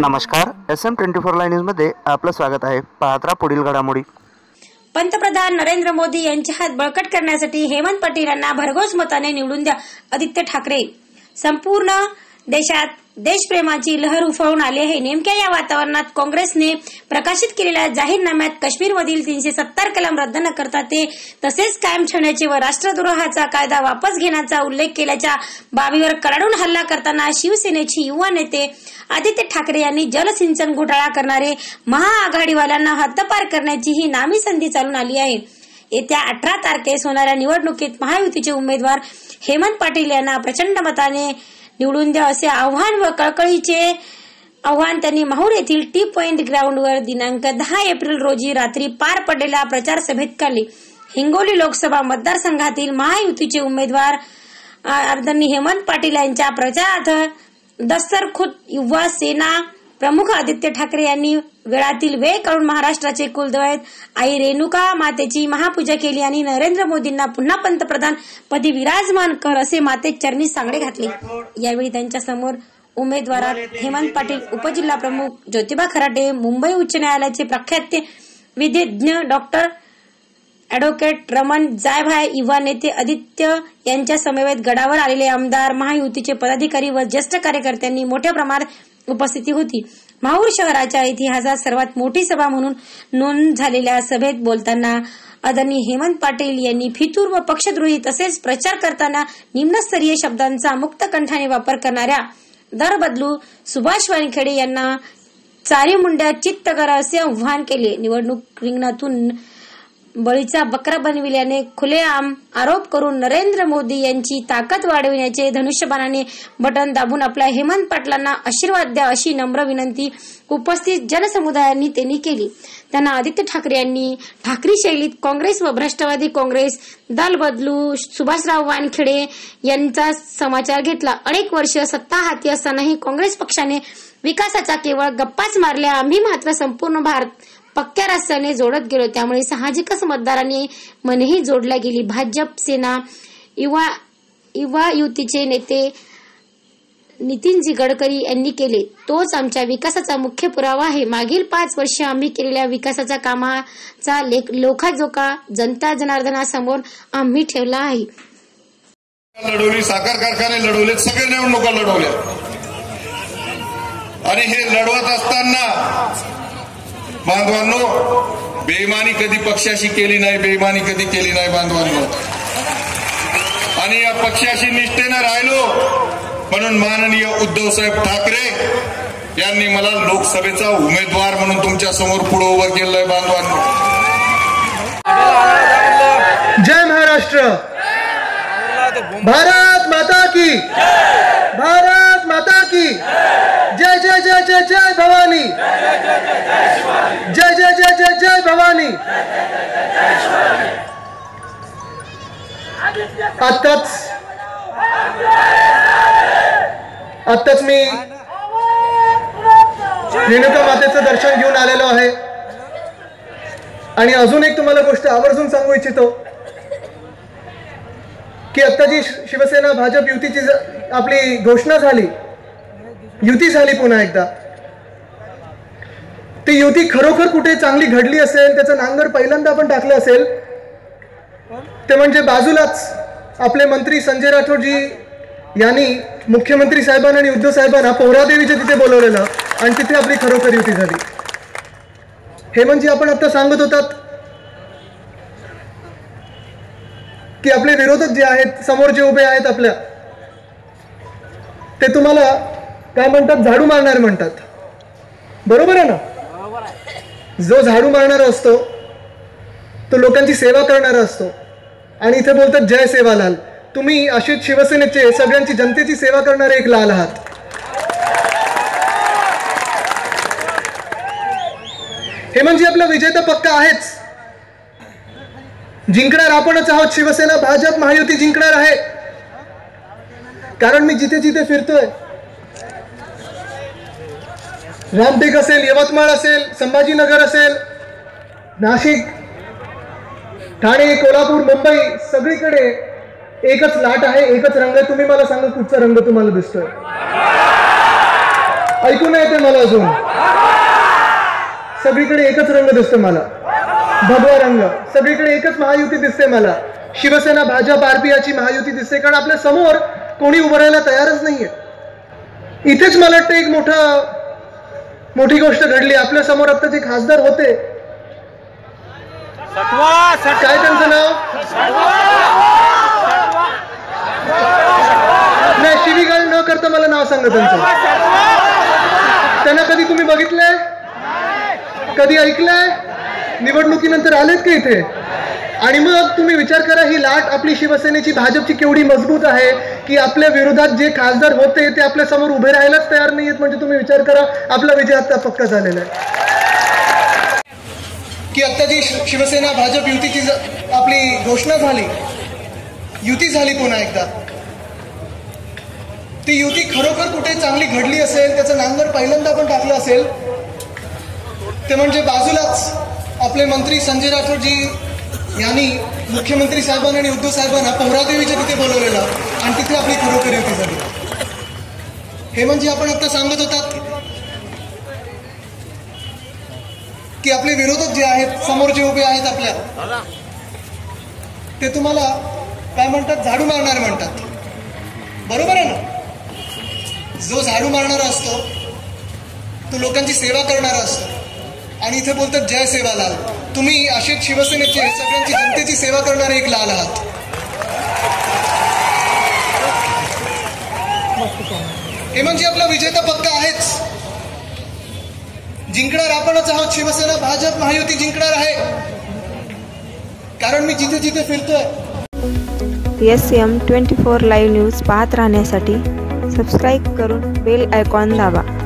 नमस्कार S M twenty four live न्यूजमध्ये आपलं स्वागत आहे. पात्रा पुढील घडामोडी. पंतप्रधान नरेंद्र मोदी यांचे हात बळकट करण्यासाठी हेमंत पटेल यांना भरघोस मताने निवडून द्या आदित्य ठाकरे. संपूर्ण देशात देशप्रेमाची लहर उफळून आली आहे. नेमक्या या वातावरणात काँग्रेसने प्रकाशित केलेल्या जाहीरनाम्यात काश्मीरमधील तीनशे सत्तर कलम रद्द न करता ते तसेच कायम ठेवण्याचे व राष्ट्रद्रोहाचा कायदा वापस घेण्याचा उल्लेख केल्याच्या बाबीवर कडाडून हल्ला करताना शिवसेनेचे युवा नेते आदित्य ठाकरे यांनी जलसिंचन घोटाळा करणारे महाआघाडीवाल्यांना हद्दपार करण्याची ही नामी संधी चालून आली आहे. येत्या अठरा तारखेस होणाऱ्या निवडणुकीत महायुतीचे उमेदवार हेमंत पाटील यांना प्रचंड मताने निवडून द्या असे आव्हान व कळकळीचे आव्हान त्यांनी माहूर येथील टी पॉइंट ग्राउंडवर दिनांक दहा एप्रिल रोजी रात्री पार पडलेल्या प्रचार सभेत काढली. हिंगोली लोकसभा मतदारसंघातील महायुतीचे उमेदवार आ, हेमंत पाटील यांच्या प्रचारार्थ दस्तर खुद युवा सेना प्रमुख आदित्य ठाकरे यांनी वेळातील वेळ काढून महाराष्ट्राचे कुलदैवत आई रेणुका मातेची महापूजा केली आणि नरेंद्र मोदींना पुन्हा पंतप्रधान पदी विराजमान कर असे माते चरणी सांगडे घातले. यावेळी त्यांच्यासमोर उमेदवारात हेमंत पाटील उपजिल्हा प्रमुख ज्योतिबा खराटे मुंबई उच्च न्यायालयाचे प्रख्यात विधिज्ञ डॉक्टर अॅडव्होकेट रमण जायभाय युवा नेते आदित्य यांच्या समवेत गडावर आलेले आमदार महायुतीचे पदाधिकारी व ज्येष्ठ कार्यकर्त्यांनी मोठ्या प्रमाणात उपस्थिती होती. माहूर शहराच्या इतिहासात सर्वात मोठी सभा म्हणून नोंद झालेल्या सभेत बोलताना आदरणीय हेमंत पाटील यांनी फितूर व पक्षद्रोही तसेच प्रचार करताना निम्नस्तरीय शब्दांचा मुक्त कंठाने वापर करणाऱ्या दर बदलू सुभाष वानखेडे यांना चारी मुंड्या चित्त करा असे आव्हान केले. निवडणूक रिंगणातून बळीचा बकरा बनविल्याने खुलेआम आरोप करून नरेंद्र मोदी यांची ताकद वाढविण्याचे धनुष्यबाणाने बटन दाबून आपल्या हेमंत पाटलांना आशीर्वाद द्या अशी नम्र विनंती उपस्थित जनसमुदायांनी त्यांनी केली. त्यांना आदित्य ठाकरे यांनी ठाकरे शैलीत काँग्रेस व भ्रष्टवादी काँग्रेस दल बदलू सुभाषराव वानखेडे यांचा समाचार घेतला. अनेक वर्ष सत्ता हाती असतानाही काँग्रेस पक्षाने विकासाचा केवळ गप्पाच मारल्या. आम्ही मात्र संपूर्ण भारत पक्क्या रस्त्याने जोडत गेलो. त्यामुळे साहजिकच मतदारांनी मनही जोडल्या गेली. भाजप सेना युवा युवा युतीचे नेते नितीनजी गडकरी यांनी केले. तोच आमच्या विकासाचा मुख्य पुरावा आहे. मागील पाच वर्ष आम्ही केलेल्या विकासाच्या कामाचा लेख लोखाजोखा जनता जनार्दनासमोर आम्ही ठेवला आहे. लढवली साखर कारखाने लढवले सगळे निवडणुका लढवल्या आणि हे लढवत असताना बांधवांनो बेईमानी कधी पक्षाशी केली नाही बेईमानी कधी केली नाही बांधवांनो. आणि या पक्षाशी निष्ठेनं राहिलो म्हणून माननीय उद्धव साहेब ठाकरे यांनी मला लोकसभेचा उमेदवार म्हणून तुमच्यासमोर पुढे उभं केलंय बांधवांनो. जय महाराष्ट्र. भारत माता की भारत माता की जय जय जय भवानी। जय जय जय जय जय भवानी। आत्ताच आत्ताच मी रेणुका मातेचं दर्शन घेऊन आलेलो आहे. आणि अजून एक तुम्हाला गोष्ट आवर्जून सांगू इच्छितो. की आत्ताची जी शिवसेना भाजप युतीची आपली घोषणा झाली. युती झाली पुन्हा एकदा. ती युती खरोखर कुठे चांगली घडली असेल त्याचं नांगर पहिल्यांदा आपण टाकलं असेल ते म्हणजे बाजूलाच आपले मंत्री संजय राठोडजी यांनी मुख्यमंत्री साहेबांना आणि उद्धव साहेबांना पोहरादेवीच्या तिथे बोलवलेलं आणि तिथे आपली खरोखर युती झाली. हेमंतजी म्हणजे आपण आता सांगत होतात की आपले विरोधक जे आहेत समोर जे उभे आहेत आपल्या ते तुम्हाला काय म्हणतात? झाडू मारणार म्हणतात. बरोबर आहे ना? जो झाडू मारणारा असतो तो लोकांची सेवा करणारा असतो. आणि इथे बोलतात जय सेवालाल. तुम्ही अशीच शिवसेनेचे सगळ्यांची जनतेची सेवा करणारे एक लाल आहात. हेमंतजी आपला विजय तर पक्का आहेच. जिंकणार आपणच आहोत शिवसेना भाजप महायुती जिंकणार आहे. कारण मी जिथे जिथे फिरतोय रामटेक असेल यवतमाळ असेल संभाजीनगर असेल नाशिक ठाणे कोल्हापूर मुंबई सगळीकडे एकच लाट आहे एकच रंग आहे. तुम्ही मला सांगा कुठचा रंग तुम्हाला दिसतोय? ऐकू नाही येते मला अजून. सगळीकडे एकच रंग दिसतो मला. भगवा रंग. सगळीकडे एकच महायुती दिसते मला. शिवसेना भाजप आरपीआची महायुती दिसते. कारण आपल्यासमोर कोणी उभं राहायला तयारच नाहीये. इथेच मला वाटतं एक मोठं मोठी गोष्ट घडली. आपल्यासमोर आता जे खासदार होते. काय त्यांचं नाव? नाही शिवीगाळ न करता मला नाव सांगा त्यांचं. त्यांना कधी तुम्ही बघितलंय? कधी ऐकलंय? निवडणुकीनंतर आलेत का इथे? आणि मग तुम्ही विचार करा ही लाट आपली शिवसेनेची भाजपची केवढी मजबूत आहे. की आपल्या विरोधात जे खासदार होते ते आपल्यासमोर उभे राहायलाच तयार नाही म्हणजे तुम्ही विचार करा आपला विजय आता पक्का झालेला आहे. की आता जी शिवसेना भाजप युतीची आपली घोषणा झाली युती झाली पुन्हा एकदा. ती युती खरोखर कुठे चांगली घडली असेल त्याचं नांगर पहिल्यांदा पण टाकलं असेल ते म्हणजे बाजूलाच आपले मंत्री संजय राठोडजी यांनी मुख्यमंत्री साहेबांना आणि उद्धव साहेबांना पोहरादेवीच्या तिथे बोलवलेलं आणि तिथे आपली खरोखर युती झाली हे म्हणजे आपण आता सांगत होतात की आपले विरोधक जे आहेत समोर जे उभे आहेत आपल्या ते तुम्हाला काय म्हणतात? झाडू मारणार म्हणतात. बरोबर आहे ना? जो झाडू मारणारा असतो तो लोकांची सेवा करणारा असतो. आणि इथे बोलतात जय सेवालाल. तुम्ही असेच शिवसेनेचे सगळ्यांची जनतेची सेवा करणारे एक लाल आहात. हे म्हणजे आपला विजेता पक्का आहेच. जिंकणार आपणच आहोत. शिवसेना भाजप महायुती जिंकणार आहे. कारण मी जिथे जिथे फिरतोय. S M twenty four live news पाहत राहण्यासाठी सबस्क्राईब करून बेल आयकॉन दाबा.